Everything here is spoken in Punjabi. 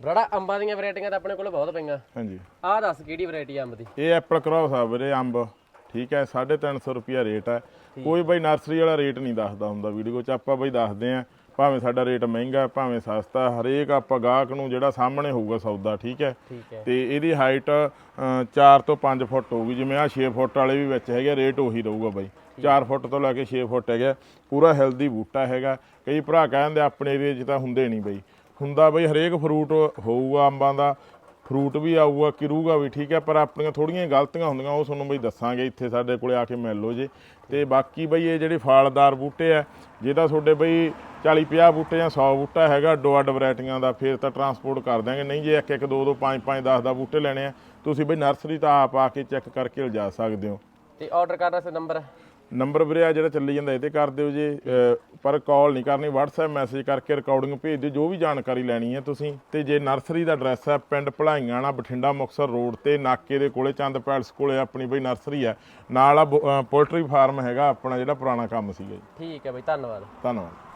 ਬੜਾ ਅੰਬਾਂ ਦੀਆਂ ਵੈਰਾਈਟੀਆਂ ਤਾਂ ਆਪਣੇ ਕੋਲ ਬਹੁਤ ਪਈਆਂ। ਹਾਂਜੀ। ਆਹ ਦੱਸ ਕਿਹੜੀ ਵੈਰਾਈਟੀ ਅੰਬ ਦੀ? ਇਹ ਐਪਲ ਕ੍ਰੋਸ ਆ ਵੀਰੇ ਅੰਬ। ਠੀਕ ਹੈ 350 ਰੁਪਿਆ ਰੇਟ ਹੈ। ਕੋਈ ਬਈ ਨਰਸਰੀ ਵਾਲਾ ਰੇਟ ਨਹੀਂ ਦੱਸਦਾ ਹੁੰਦਾ ਵੀਡੀਓ 'ਚ। ਆਪਾਂ ਬਈ ਦੱਸਦੇ ਆ ਭਾਵੇਂ ਸਾਡਾ ਰੇਟ ਮਹਿੰਗਾ ਭਾਵੇਂ ਸਸਤਾ ਹਰੇਕ ਆਪਾਂ ਗਾਹਕ ਨੂੰ ਜਿਹੜਾ ਸਾਹਮਣੇ ਹੋਊਗਾ ਸੌਦਾ ਠੀਕ ਹੈ। ਤੇ ਇਹਦੀ ਹਾਈਟ 4 ਤੋਂ 5 ਫੁੱਟ ਹੋਊਗੀ ਜਿਵੇਂ ਆ 6 ਫੁੱਟ ਵਾਲੇ ਵੀ ਵਿੱਚ ਹੈਗੇ ਰੇਟ ਉਹੀ ਰਹੂਗਾ ਬਾਈ। 4 ਫੁੱਟ ਤੋਂ ਲੈ ਕੇ 6 ਫੁੱਟ ਹੈਗਾ ਪੂਰਾ ਹੈਲਦੀ ਬੂਟਾ ਹੈਗਾ। ਕਈ ਭਰਾ ਕਹਿੰਦੇ ਆਪਣੇ ਏਰੀਏ 'ਚ ਤਾਂ ਹੁੰਦੇ ਨਹੀਂ ਬਈ। ਹੁੰਦਾ ਬਈ ਹਰੇਕ ਫਰੂਟ ਹੋਊਗਾ ਅੰਬਾਂ ਦਾ ਫਰੂਟ ਵੀ ਆਊਗਾ, ਕਿਰੂਗਾ ਵੀ, ਠੀਕ ਹੈ, ਪਰ ਆਪਣੀਆਂ ਥੋੜੀਆਂ ਗਲਤੀਆਂ ਹੁੰਦੀਆਂ, ਉਹ ਤੁਹਾਨੂੰ ਬਈ ਦੱਸਾਂਗੇ ਇੱਥੇ ਸਾਡੇ ਕੋਲੇ ਆ ਕੇ ਮਿਲ ਲਓ ਜੇ। ਤੇ ਬਾਕੀ ਬਈ ਇਹ ਜਿਹੜੇ ਫਲਦਾਰ ਬੂਟੇ ਆ ਜਿਹਦਾ ਤੁਹਾਡੇ ਬਈ 40 50 ਬੂਟੇ ਜਾਂ 100 ਬੂਟਾ ਹੈਗਾ, ਅੱਡੋ ਅੱਡ ਵੈਰਾਈਟੀਆਂ ਦਾ, ਫਿਰ ਤਾਂ ਟਰਾਂਸਪੋਰਟ ਕਰ ਦਾਂਗੇ ਨਹੀਂ ਜੇ ਇੱਕ ਇੱਕ ਦੋ ਦੋ ਪੰਜ ਪੰਜ 10 ਦਾ ਬੂਟੇ ਲੈਣੇ ਆ, ਤੁਸੀਂ ਬਈ ਨਰਸਰੀ ਤਾਂ ਆਪ ਆ ਕੇ ਚੈੱਕ ਕਰਕੇ ਲਿਜਾ ਸਕਦੇ ਹੋ। ਤੇ ਆਰਡਰ ਕਰਨਾ ਸੀ ਨੰਬਰ ਨੰਬਰ ਵੀਰੇ ਆ ਜਿਹੜਾ ਚੱਲੀ ਜਾਂਦਾ ਇਹ ਤੇ ਕਰ ਦਿਓ ਜੀ ਪਰ ਕਾਲ ਨਹੀਂ ਕਰਨੀ WhatsApp ਮੈਸੇਜ ਕਰਕੇ ਰਿਕਾਰਡਿੰਗ ਭੇਜ ਦਿਓ ਜੋ ਵੀ ਜਾਣਕਾਰੀ ਲੈਣੀ ਹੈ ਤੁਸੀਂ। ਤੇ ਜੇ ਨਰਸਰੀ ਦਾ ਐਡਰੈਸ ਹੈ ਪਿੰਡ ਭਲਾਈਆਣਾ ਬਠਿੰਡਾ ਮੁਕਤਸਰ ਰੋਡ ਤੇ ਨਾਕੇ ਦੇ ਕੋਲੇ ਚੰਦ ਪੈਲਸ ਕੋਲੇ ਆਪਣੀ ਬਈ ਨਰਸਰੀ ਹੈ। ਨਾਲ ਆ ਪੋਲਟਰੀ ਫਾਰਮ ਹੈਗਾ ਆਪਣਾ ਜਿਹੜਾ ਪੁਰਾਣਾ ਕੰਮ ਸੀਗਾ ਜੀ। ਠੀਕ ਹੈ ਬਈ ਧੰਨਵਾਦ। ਧੰਨਵਾਦ।